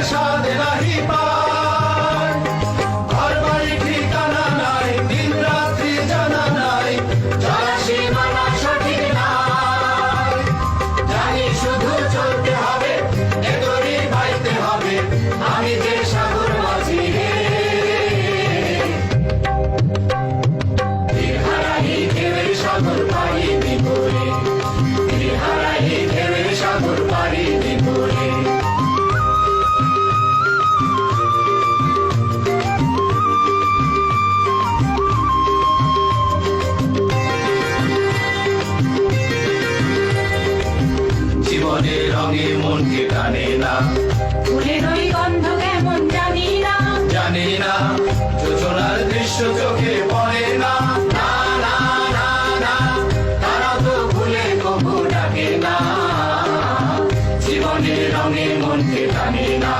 परेशान देना है জীবনের রঙে মনকে টানে না। ফুলের ওই গন্ধ কেমন জানি না। জানি না যোজনার দৃশ্য চোখে পড়ে না। না না না না তারা তো ভুলে কবু ডাকে না। জীবনের রঙে মনকে টানে না।